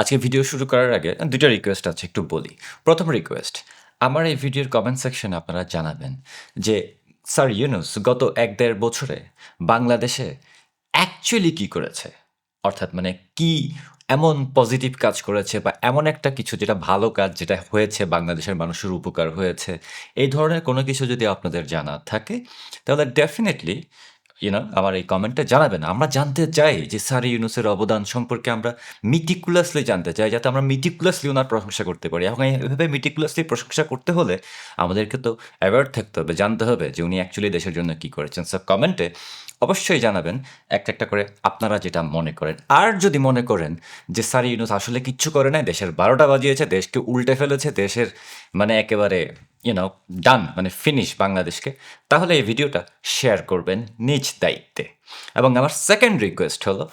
আজকে ভিডিও শুরু করার আগে দুটো রিকোয়েস্ট আছে, একটু বলি। প্রথম রিকোয়েস্ট আমার এই ভিডিওর কমেন্ট সেকশনে আপনারা জানাবেন যে স্যার ইউনুস গত এক দেড় বছরে বাংলাদেশে অ্যাকচুয়ালি কি করেছে? অর্থাৎ মানে কি এমন পজিটিভ কাজ করেছে বা এমন একটা কিছু যেটা ভালো কাজ, যেটা হয়েছে, বাংলাদেশের মানুষের উপকার হয়েছে, এই ধরনের কোনো কিছু যদি আপনাদের জানা থাকে, তাহলে ডেফিনেটলি ইউনো আমার এই কমেন্টে জানাবেন। আমরা জানতে চাই যে স্যার ইউনুসের অবদান সম্পর্কে আমরা মিটিকুলাসলি জানতে চাই, যাতে আমরা মিটিকুলাসলি ওনার প্রশংসা করতে পারি। এবং এভাবে মিটিকুলাসলি প্রশংসা করতে হলে আমাদেরকে তো অ্যাওয়ার্ড থাকতে হবে, জানতে হবে যে উনি অ্যাকচুয়ালি দেশের জন্য কী করেছেন। সব কমেন্টে অবশ্যই জানাবেন একটা একটা করে আপনারা যেটা মনে করেন। আর যদি মনে করেন যে স্যার ইউনুস আসলে কিচ্ছু করে নাই, দেশের বারোটা বাজিয়েছে, দেশকে উল্টে ফেলেছে, দেশের মানে একেবারে ইউনো ডান মানে ফিনিশ বাংলাদেশকে, তাহলে এই ভিডিওটা শেয়ার করবেন নিজ দায়িত্বে। এবং আমার সেকেন্ড রিকোয়েস্ট হলো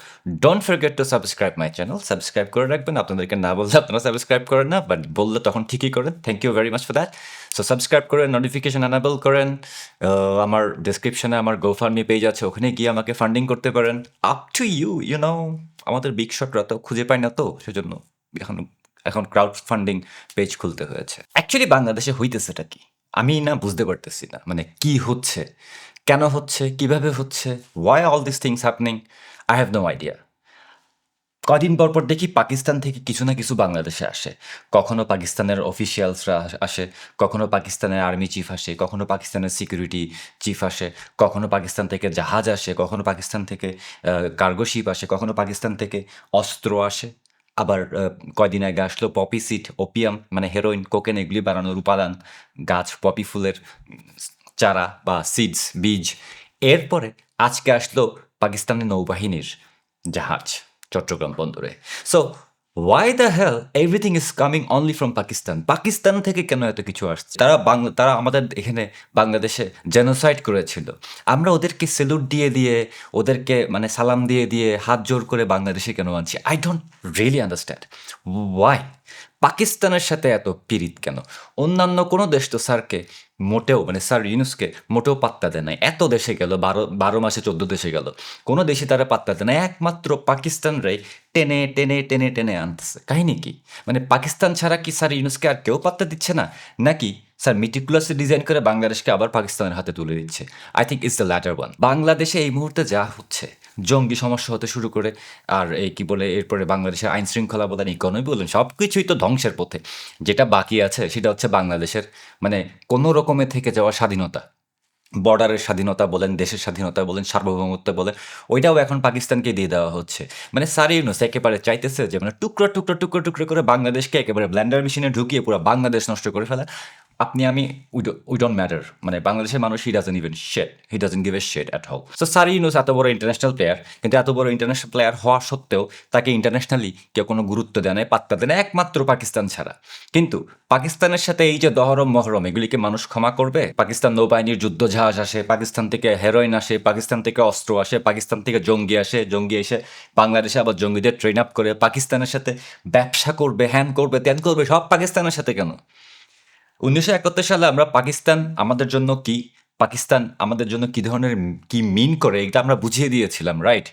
don't forget to subscribe my channel subscribe করে রাখবেন। আপনাদেরকে না বললে আপনারা সাবস্ক্রাইব করেন না বাট বললে তখন ঠিকই করেন। Thank you very much for that so subscribe করেন নোটিফিকেশন অ্যানাবেল করেন আমার ডিসক্রিপশনে আমার গোফার্মি পেজ আছে, ওখানে গিয়ে আমাকে ফান্ডিং করতে পারেন। Up to you you know আমাদের বিগ শটরা তো খুঁজে পায় না তো, সেজন্য এখন এখন ক্রাউড ফান্ডিং পেজ খুলতে হয়েছে। অ্যাকচুয়ালি বাংলাদেশে হইতেছেটা কি? আমি না বুঝতে পারতেছি না। মানে কি হচ্ছে? কেন হচ্ছে? কীভাবে হচ্ছে? Why all this things happening I have no idea কদিন পর পর দেখি পাকিস্তান থেকে কিছু না কিছু বাংলাদেশে আসে। কখনো পাকিস্তানের অফিসিয়ালসরা আসে, কখনো পাকিস্তানের আর্মি চিফ আসে, কখনো পাকিস্তানের সিকিউরিটি চিফ আসে, কখনো পাকিস্তান থেকে জাহাজ আসে, কখনো পাকিস্তান থেকে কার্গো শিপ আসে, কখনো পাকিস্তান থেকে অস্ত্র আসে। আবার কয়দিন আগে আসলো পপি সিট ওপিয়াম মানে হেরোইন, কোকেন, এগুলি বানানোর উপাদান গাছ, পপি ফুলের চারা বা সিডস, বীজ। এরপরে আজকে আসলো পাকিস্তানের নৌবাহিনীর জাহাজ, চট্টগ্রাম বন্দরে। So why the hell everything is coming only from Pakistan Pakistan থেকে কেন এত কিছু আসছে? তারা বাংলা, তারা আমাদের এখানে বাংলাদেশে জেনোসাইড করেছিল। আমরা ওদেরকে সেলুট দিয়ে দিয়ে, ওদেরকে মানে সালাম দিয়ে দিয়ে হাত জোর করে বাংলাদেশে কেন আনছি? I don't really understand why পাকিস্তানের সাথে এত পিরিত কেন? অন্যান্য কোনো দেশ তো স্যারকে মোটেও মানে স্যার ইউনুসকে মোটেও পাত্তা দেয় নাই। এত দেশে গেল, বারো বারো মাসে চোদ্দ দেশে গেল। কোনো দেশে তারা পাত্তা দেয় না একমাত্র পাকিস্তানরাই টেনে টেনে টেনে টেনে আনতেছে। কাহিনী কি? মানে পাকিস্তান ছাড়া কি স্যার ইউনুসকে আর কেউ পাত্তা দিচ্ছে না? নাকি স্যার মিটিকুলাসলি ডিজাইন করে বাংলাদেশকে আবার পাকিস্তানের হাতে তুলে দিচ্ছে। I think it's the latter one বাংলাদেশে এই মুহূর্তে যা হচ্ছে, জঙ্গি সমস্যা হতে শুরু করে, আর এই কী বলে, এরপরে বাংলাদেশের আইন শৃঙ্খলা বলেন ইকোনমি বলেন সব কিছুই তো ধ্বংসের পথে। যেটা বাকি আছে, সেটা হচ্ছে বাংলাদেশের মানে কোনো রকমের থেকে যাওয়া স্বাধীনতা। বর্ডারের স্বাধীনতা বলেন, দেশের স্বাধীনতা বলেন, সার্বভৌমত্ব বলেন, ওইটাও এখন পাকিস্তানকে দিয়ে দেওয়া হচ্ছে। মানে সারি ইউনুস একেবারে চাইতেছে যে মানে টুকরো টুকরো টুকরো টুকরো করে বাংলাদেশকে একেবারে ব্ল্যান্ডার মেশিনে ঢুকিয়ে পুরো বাংলাদেশ নষ্ট করে ফেলা। আপনি, আমি উই ডোন্ট ম্যাটার মানে বাংলাদেশের মানুষ he doesn't even shed he doesn't give a shed at all so sorry Yunus এত বড় ইন্টারন্যাশনাল প্লেয়ার কিন্তু এত বড় ইন্টারন্যাশনাল প্লেয়ার হওয়া সত্ত্বেও তাকে ইন্টারন্যাশনালি কেউ কোনো গুরুত্ব দেয় না পাত্তা দেয় না, একমাত্র পাকিস্তান ছাড়া। কিন্তু পাকিস্তানের সাথে এই যে দহরম, মহরম, এগুলিকে মানুষ ক্ষমা করবে? পাকিস্তান নৌবাহিনীর যুদ্ধ জাহাজ আসে, পাকিস্তান থেকে হেরোইন আসে, পাকিস্তান থেকে অস্ত্র আসে, পাকিস্তান থেকে জঙ্গি আসে, জঙ্গি এসে বাংলাদেশে আবার জঙ্গিদের ট্রেন আপ করে, পাকিস্তানের সাথে ব্যবসা করবে হ্যান করবে ত্যান করবে, সব পাকিস্তানের সাথে কেন? উনিশশো একাত্তর সালে আমরা পাকিস্তান আমাদের জন্য কি? পাকিস্তান আমাদের জন্য কি ধরনের কি মিন করে? এটা আমরা বুঝিয়ে দিয়েছিলাম রাইট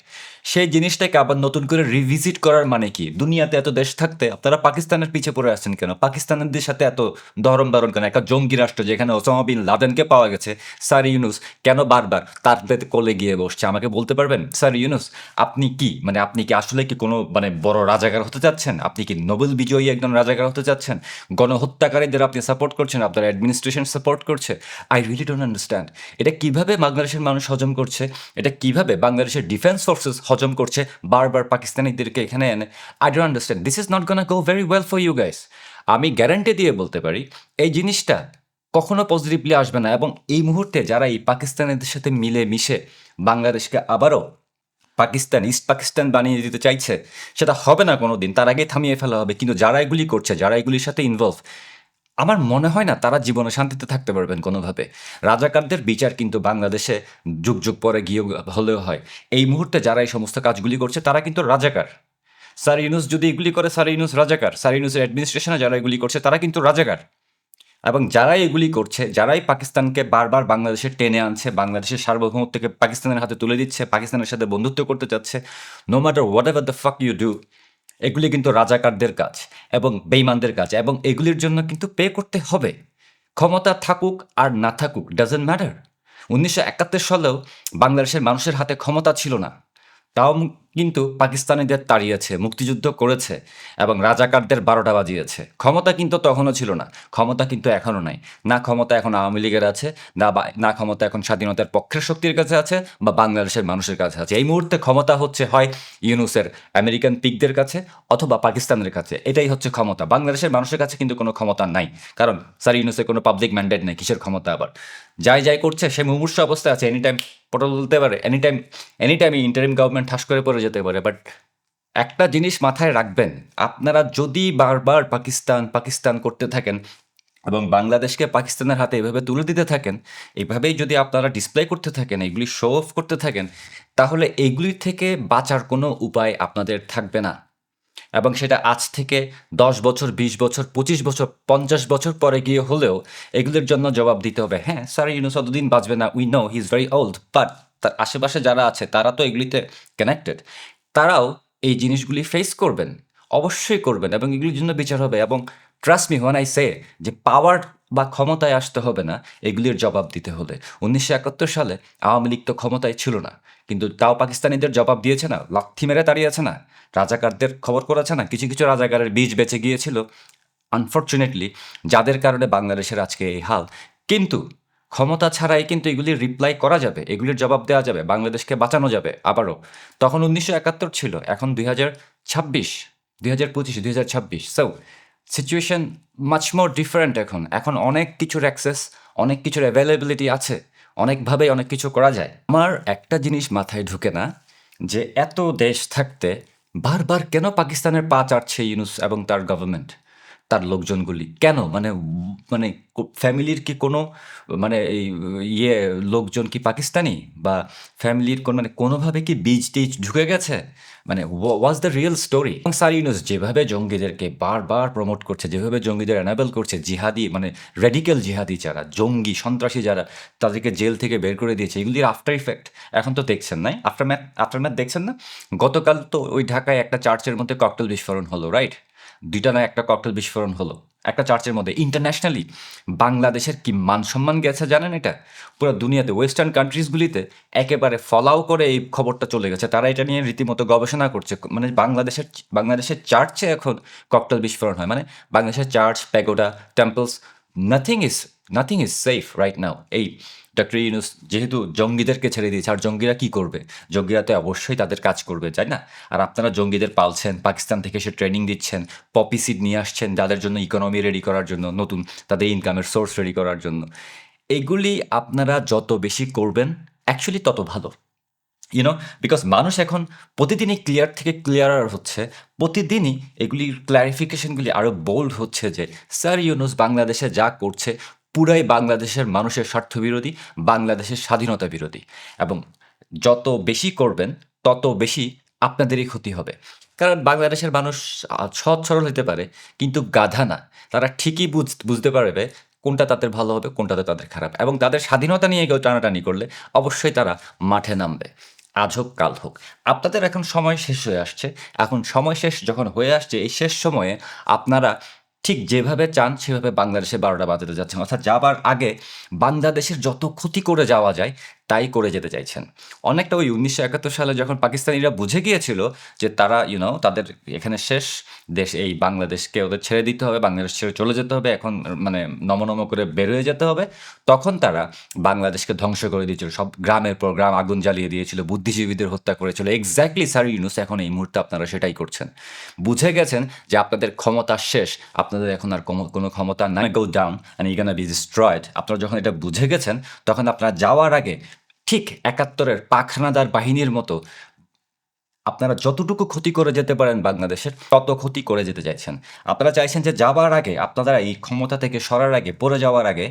সেই জিনিসটাকে আবার নতুন করে রিভিজিট করার মানে কি? দুনিয়াতে এত দেশ থাকতে আপনারা পাকিস্তানের পিছে পড়ে আছেন কেন? পাকিস্তানের সাথে এত দরম দরম কেন? একটা জঙ্গি রাষ্ট্র যেখানে ওসামা বিন লাদেনকে পাওয়া গেছে। স্যার ইউনুস, কেন বারবার তার কোলে গিয়ে বসছে? আমাকে বলতে পারবেন? স্যার ইউনুস, আপনি কি? মানে আপনি কি আসলে কি কোনো মানে বড় রাজাকার হতে চাচ্ছেন? আপনি কি নোবেল বিজয়ী একজন রাজাকার হতে চাচ্ছেন? গণহত্যাকারীদের আপনি সাপোর্ট করছেন? আপনার অ্যাডমিনিস্ট্রেশন সাপোর্ট করছে? আই রিয়েলি ডোন্ট আন্ডারস্ট্যান্ড এটা কীভাবে বাংলাদেশের মানুষ হজম করছে? এটা কীভাবে বাংলাদেশের ডিফেন্স ফোর্সেস হজম করছে বারবার পাকিস্তানিদেরকে এখানে এনে। I don't understand this is not gonna go very well for you guys আমি গ্যারান্টি দিয়ে বলতে পারি, এই জিনিসটা কখনো পজিটিভলি আসবে না এবং এই মুহূর্তে যারা এই পাকিস্তানিদের সাথে মিলে মিশে বাংলাদেশকে আবারও পাকিস্তান ইস্ট পাকিস্তান বানিয়ে দিতে চাইছে, সেটা হবে না কোনো দিন তার আগে থামিয়ে ফেলা হবে। কিন্তু যারা এগুলি করছে, যারা এগুলির সাথে ইনভলভ আমার মনে হয় না তারা জীবনে শান্তিতে থাকতে পারবেন কোনোভাবে। রাজাকারদের বিচার কিন্তু বাংলাদেশে যুগ যুগ পরে গিয়ে হলেও হয়। এই মুহূর্তে যারা এই সমস্ত কাজগুলি করছে, তারা কিন্তু রাজাকার। স্যার ইউনুস যদি এগুলি করে, স্যার ইউনুস রাজাকার। স্যার ইউনুসের অ্যাডমিনিস্ট্রেশনে যারা এগুলি করছে, তারা কিন্তু রাজাকার। এবং যারাই এগুলি করছে, যারাই পাকিস্তানকে বারবার বাংলাদেশে টেনে আনছে, বাংলাদেশের সার্বভৌমত্বকে পাকিস্তানের হাতে তুলে দিচ্ছে, পাকিস্তানের সাথে বন্ধুত্ব করতে চাচ্ছে no matter whatever the fuck you do এগুলি কিন্তু রাজাকারদের কাজ এবং বেইমানদের কাজ এবং এগুলির জন্য কিন্তু পে করতে হবে। ক্ষমতা থাকুক আর না থাকুক ডাজেন্ট ম্যাটার উনিশশো একাত্তর সালেও বাংলাদেশের মানুষের হাতে ক্ষমতা ছিল না। তাও কিন্তু পাকিস্তানিদের তাড়িয়েছে, মুক্তিযুদ্ধ করেছে এবং রাজাকারদের বারোটা বাজিয়েছে। ক্ষমতা কিন্তু তখনও ছিল না। ক্ষমতা কিন্তু এখনও নাই। না ক্ষমতা এখন আওয়ামী লীগের আছে, না না ক্ষমতা এখন স্বাধীনতার পক্ষের শক্তির কাছে আছে বা বাংলাদেশের মানুষের কাছে আছে। এই মুহূর্তে ক্ষমতা হচ্ছে হয় ইউনুসের আমেরিকান পিকদের কাছে অথবা পাকিস্তানের কাছে। এটাই হচ্ছে ক্ষমতা। বাংলাদেশের মানুষের কাছে কিন্তু কোনো ক্ষমতা নাই। কারণ, স্যার, ইউনুসের কোনো পাবলিক ম্যান্ডেট নেই। কিসের ক্ষমতা আবার? যাই যাই করছে, সে মুমূর্ষ অবস্থায় আছে এনি টাইম পটল তুলতে পারে any time any interim government ঠাস করে পড়ে যেতে পারে বাট একটা জিনিস মাথায় রাখবেন, আপনারা যদি বারবার পাকিস্তান পাকিস্তান করতে থাকেন এবং বাংলাদেশকে পাকিস্তানের হাতে এভাবে তুলে দিতে থাকেন এইভাবেই যদি আপনারা ডিসপ্লে করতে থাকেন, এগুলি শো অফ করতে থাকেন, তাহলে এইগুলি থেকে বাঁচার কোনো উপায় আপনাদের থাকবে না। এবং সেটা আজ থেকে দশ বছর, বিশ বছর, পঁচিশ বছর, পঞ্চাশ বছর পরে গিয়ে হলেও এগুলোর জন্য জবাব দিতে হবে। হ্যাঁ স্যার ইউনুস অতদিন বাঁচবে না we know he is very old but তার আশেপাশে যারা আছে, তারা তো এগুলিতে কানেক্টেড তারাও এই জিনিসগুলি ফেস করবেন, অবশ্যই করবেন এবং এগুলির জন্য বিচার হবে এবং trust me when I say যে পাওয়ার বা ক্ষমতায় আসতে হবে না, এগুলির জবাব দিতে হলে। উনিশশো একাত্তর সালে আওয়ামী লীগ তো ক্ষমতায় ছিল না, কিন্তু তাও পাকিস্তানিদের জবাব দিয়েছে না, লাথি মেরে দাঁড়িয়েছে না। রাজাকারদের খবর করেছে না, কিছু কিছু রাজাকারের বীজ বেঁচে গিয়েছিল। আনফর্চুনেটলি যাদের কারণে বাংলাদেশের আজকে এই হাল, কিন্তু ক্ষমতা ছাড়াই কিন্তু এগুলির রিপ্লাই করা যাবে, এগুলির জবাব দেওয়া যাবে, বাংলাদেশকে বাঁচানো যাবে আবারও। তখন উনিশশো একাত্তর ছিল, এখন দুই হাজার ছাব্বিশ, দুই হাজার পঁচিশ, দুই হাজার ছাব্বিশ। So situation much more different এখন। এখন অনেক কিছুর অ্যাক্সেস অনেক কিছুর অ্যাভেলেবিলিটি আছে। অনেকভাবেই অনেক কিছু করা যায়। আমার একটা জিনিস মাথায় ঢুকে না, যে এত দেশ থাকতে বারবার কেন পাকিস্তানের পা চাটছে ইউনুস এবং তার গভর্নমেন্ট তার লোকজনগুলি। কেন? মানে মানে ফ্যামিলির কি কোনো মানে এই ইয়ে লোকজন কি পাকিস্তানি? বা ফ্যামিলির কোন মানে কোনোভাবে কি বীজ টিজ ঢুকে গেছে? মানে was the real story sir Yunus যেভাবে জঙ্গিদেরকে বারবার প্রমোট করছে, যেভাবে জঙ্গিদের অ্যানাবেল করছে, জিহাদি মানে রেডিক্যাল জিহাদি যারা, জঙ্গি, সন্ত্রাসী যারা, তাদেরকে জেল থেকে বের করে দিয়েছে এগুলির আফটার ইফেক্ট এখন তো দেখছেন নাই? আফটার ম্যাথ আফটার ম্যাথ দেখছেন না? গতকাল তো ওই ঢাকায় একটা চার্চের মধ্যে ককটেল বিস্ফোরণ হলো রাইট দুইটা না, একটা ককটেল বিস্ফোরণ হলো। একটা চার্চের মধ্যে। ইন্টারন্যাশনালি বাংলাদেশের কি মান সম্মান গেছে জানেন এটা? পুরো দুনিয়াতে ওয়েস্টার্ন কান্ট্রিজগুলিতে একেবারে ফলাও করে এই খবরটা চলে গেছে। তারা এটা নিয়ে রীতিমতো গবেষণা করছে। মানে বাংলাদেশের বাংলাদেশের চার্চে এখন ককটেল বিস্ফোরণ হয়। মানে বাংলাদেশের church pagoda temples nothing is nothing is safe right now এই ডক্টর ইউনুস যেহেতু জঙ্গিদেরকে ছেড়ে দিয়েছে, আর জঙ্গিরা কি করবে? জঙ্গিরা তো অবশ্যই তাদের কাজ করবে, তাই না? আর আপনারা জঙ্গিদের পালছেন, পাকিস্তান থেকে এসে ট্রেনিং দিচ্ছেন পপি সিড নিয়ে আসছেন যাদের জন্য ইকোনমি রেডি করার জন্য, নতুন তাদের ইনকামের সোর্স রেডি করার জন্য। এগুলি আপনারা যত বেশি করবেন অ্যাকচুয়ালি তত ভালো। ইউনো বিকজ মানুষ এখন প্রতিদিনই ক্লিয়ার থেকে ক্লিয়ারার হচ্ছে, প্রতিদিনই এগুলির ক্ল্যারিফিকেশনগুলি আরও বোল্ড হচ্ছে যে স্যার ইউনুস বাংলাদেশে যা করছে পুরাই বাংলাদেশের মানুষের স্বার্থবিরোধী, বাংলাদেশের স্বাধীনতা বিরোধী। এবং যত বেশি করবেন, তত বেশি আপনাদেরই ক্ষতি হবে। কারণ বাংলাদেশের মানুষ সৎ সরল হতে পারে, কিন্তু গাধা না। তারা ঠিকই বুঝ, বুঝতে পারবে কোনটা তাদের ভালো হবে কোনটাতে তাদের খারাপ। এবং তাদের স্বাধীনতা নিয়ে কেউ টানাটানি করলে অবশ্যই তারা মাঠে নামবে। আজ হোক, কাল হোক। আপনাদের এখন সময় শেষ হয়ে আসছে। এখন সময় শেষ যখন হয়ে আসছে, এই শেষ সময়ে আপনারা ঠিক যেভাবে চান, সেভাবে বাংলাদেশে বারোটা বাজাতে যাচ্ছেন। অর্থাৎ যাবার আগে বাংলাদেশের যত ক্ষতি করে যাওয়া যায় তাই করে যেতে চাইছেন। অনেকটা ওই উনিশশো একাত্তর সালে যখন পাকিস্তানিরা বুঝে গিয়েছিল যে তারা ইউনো তাদের এখানে শেষ, দেশ এই বাংলাদেশকে ওদের ছেড়ে দিতে হবে, বাংলাদেশ ছেড়ে চলে যেতে হবে, এখন মানে নমনম করে বের হয়ে যেতে হবে। তখন তারা বাংলাদেশকে ধ্বংস করে দিয়েছিল, সব গ্রামের পর গ্রাম আগুন জ্বালিয়ে দিয়েছিল, বুদ্ধিজীবীদের হত্যা করেছিল। এক্স্যাক্টলি স্যার ইউনুস, এখন এই মুহূর্তে আপনারা সেটাই করছেন। বুঝে গেছেন যে আপনাদের ক্ষমতা শেষ, আপনাদের এখন আর কোনো- ক্ষমতা নাই go down and you be destroyed আপনারা যখন এটা বুঝে গেছেন, তখন আপনারা যাওয়ার আগে ঠিক একাত্তরের পাখনাদার বাহিনীর মতো আপনারা যতটুকু ক্ষতি করে যেতে পারেন বাংলাদেশের, তত ক্ষতি করে যেতে চাইছেন। আপনারা চাইছেন যে যাবার আগে, আপনারা এই ক্ষমতা থেকে সরার আগে, পড়ে যাওয়ার আগে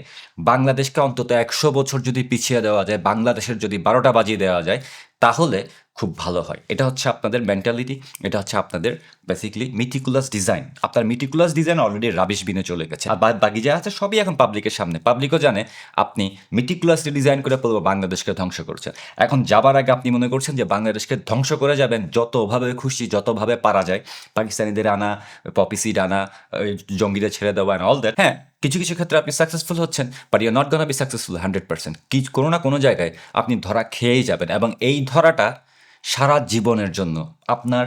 বাংলাদেশকে অন্তত একশো বছর যদি পিছিয়ে দেওয়া যায়, বাংলাদেশের যদি বারোটা বাজিয়ে দেওয়া যায় তাহলে খুব ভালো হয়। এটা হচ্ছে আপনাদের মেন্টালিটি এটা হচ্ছে আপনাদের বেসিক্যালি মিটিকুলাস ডিজাইন আপনার meticulous design already rubbish bin চলে গেছে। আর বাকি যা আছে সবই এখন পাবলিকের সামনে। পাবলিকও জানে আপনি মিটিকুলাসলি ডিজাইন করে পুরো বাংলাদেশকে ধ্বংস করছেন। এখন যাবার আগে আপনি মনে করছেন যে বাংলাদেশকে ধ্বংস করে যাবেন, যতভাবে খুশি, যতভাবে পারা যায়। পাকিস্তানিদের আনা পপিসিড আনা জঙ্গিদের ছেড়ে দেওয়া অ্যান্ড অল দ্যাট হ্যাঁ কিছু কিছু ক্ষেত্রে আপনি সাকসেসফুল হচ্ছেন but you not gonna be successful hundred percent কি, কোনো না কোনো জায়গায় আপনি ধরা খেয়েই যাবেন এবং এই ধরাটা সারা জীবনের জন্য আপনার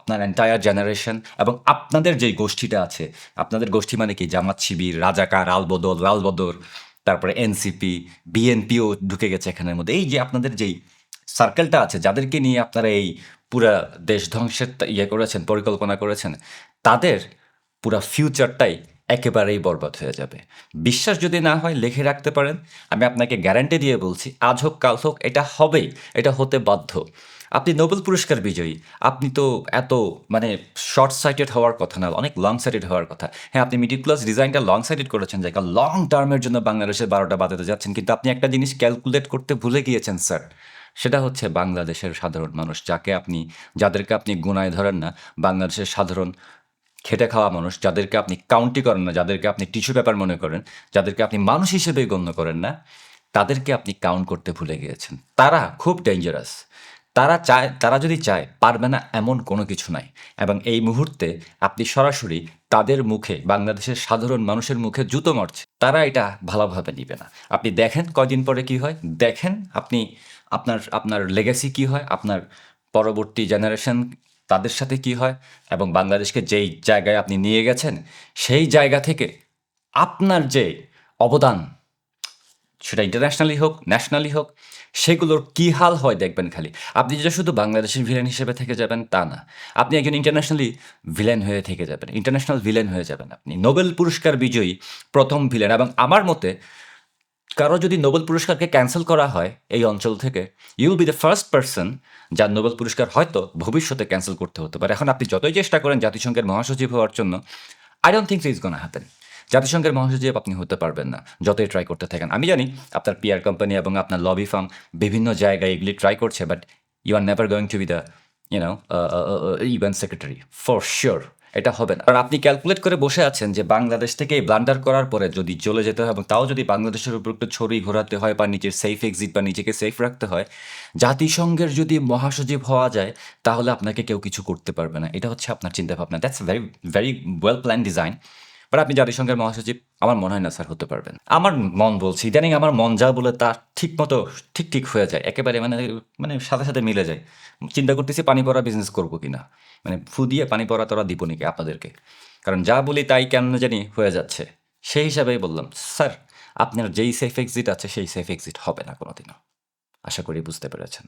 আপনার এন্টায়ার জেনারেশন এবং আপনাদের যে গোষ্ঠীটা আছে, আপনাদের গোষ্ঠী মানে কি? জামাত শিবির, রাজাকার, আলবদল, লালবদর, তারপরে এনসিপি বিএনপিও ঢুকে গেছে এখানের মধ্যে। এই যে আপনাদের যেই সার্কেলটা আছে, যাদেরকে নিয়ে আপনারা এই পুরা দেশ ধ্বংসের ইয়ে করেছেন, পরিকল্পনা করেছেন, তাদের পুরা ফিউচারটাই একেবারেই বরবাদ হয়ে যাবে। বিশ্বাস যদি না হয় লিখে রাখতে পারেন। আমি আপনাকে গ্যারান্টি দিয়ে বলছি, আজ হোক, কাল হোক, এটা হবেই, এটা হতে বাধ্য। আপনি নোবেল পুরস্কার বিজয়ী। আপনি তো এত মানে শর্ট সাইটেড হওয়ার কথা না, অনেক লং সাইটেড হওয়ার কথা। হ্যাঁ আপনি মিডিল ক্লাস ডিজাইনটা লং সাইটেড করেছেন যে লং টার্মের জন্য বাংলাদেশের বারোটা বাজাতে যাচ্ছেন। কিন্তু আপনি একটা জিনিস ক্যালকুলেট করতে ভুলে গিয়েছেন স্যার সেটা হচ্ছে বাংলাদেশের সাধারণ মানুষ, যাকে আপনি, যাদেরকে আপনি গুনায় ধরেন না, বাংলাদেশের সাধারণ খেটে খাওয়া মানুষ, যাদেরকে আপনি কাউন্টি করেন না, যাদেরকে আপনি টিস্যু পেপার মনে করেন, যাদেরকে আপনি মানুষ হিসেবে গণ্য করেন না, তাদেরকে আপনি কাউন্ট করতে ভুলে গিয়েছেন। তারা খুব ডেঞ্জারাস তারা চায়, তারা যদি চায়, পারবে না এমন কোনো কিছু নাই। এবং এই মুহূর্তে আপনি সরাসরি তাদের মুখে, বাংলাদেশের সাধারণ মানুষের মুখে জুতো মারছে। তারা এটা ভালোভাবে নিবে না। আপনি দেখেন কয়দিন পরে কি হয়? দেখেন আপনি, আপনার আপনার লেগেসি কি হয়? আপনার পরবর্তী জেনারেশন তাদের সাথে কি হয়? এবং বাংলাদেশকে যেই জায়গায় আপনি নিয়ে গেছেন, সেই জায়গা থেকে আপনার যে অবদান, সেটা ইন্টারন্যাশনালি হোক ন্যাশনালি হোক, সেগুলোর কী হাল হয় দেখবেন খালি। আপনি যে শুধু বাংলাদেশের ভিলেন হিসেবে থেকে যাবেন, তা না। আপনি একজন ইন্টারন্যাশনালি ভিলেন হয়ে থেকে যাবেন ইন্টারন্যাশনাল ভিলেন হয়ে যাবেন আপনি। নোবেল পুরস্কার বিজয়ী প্রথম ভিলেন এবং আমার মতে কারও যদি নোবেল পুরস্কারকে ক্যান্সেল করা হয় এই অঞ্চল থেকে you'll be the first person যার নোবেল পুরস্কার হয়তো ভবিষ্যতে ক্যান্সেল করতে হতে পারে। এখন আপনি যতই চেষ্টা করেন জাতিসংঘের মহাসচিব হওয়ার জন্য I don't think is gonna happen জাতিসংঘের মহাসচিব আপনি হতে পারবেন না, যতই ট্রাই করতে থাকেন। আমি জানি আপনার পিআর কোম্পানি এবং আপনার লবি ফার্ম বিভিন্ন জায়গায় এগুলি ট্রাই করছে but you are never going to be the UNO event secretary for sure এটা হবে না। আর আপনি ক্যালকুলেট করে বসে আছেন যে বাংলাদেশ থেকে এই ব্লান্ডার করার পরে যদি চলে যেতে হয় এবং তাও যদি বাংলাদেশের উপর একটু ছড়ি ঘোরাতে হয় বা নিজের সেফ এক্সিট বা নিজেকে সেফ রাখতে হয়, জাতিসংঘের যদি মহাসচিব হওয়া যায়, তাহলে আপনাকে কেউ কিছু করতে পারবে না। এটা হচ্ছে আপনার চিন্তাভাবনা। That's very very well plan design but আপনি জাতিসংঘের মহাসচিব, আমার মনে হয় না স্যার হতে পারবেন। আমার মন বলছি, ইদানিং আমার মন যা বলে তা ঠিক মতো, ঠিক ঠিক হয়ে যায়। একেবারে মানে মানে সাথে সাথে মিলে যায়। চিন্তা করতেছি পানি পড়া বিজনেস করব কিনা। মানে ফু দিয়ে পানি পড়া তোরা দিব নাকি আপনাদেরকে। কারণ যা বলি তাই কেন জানি হয়ে যাচ্ছে। সেই হিসাবেই বললাম, স্যার, আপনার যেই সেফ এক্সিট আছে, সেই সেফ এক্সিট হবে না কোনোদিনও। আশা করি বুঝতে পেরেছেন।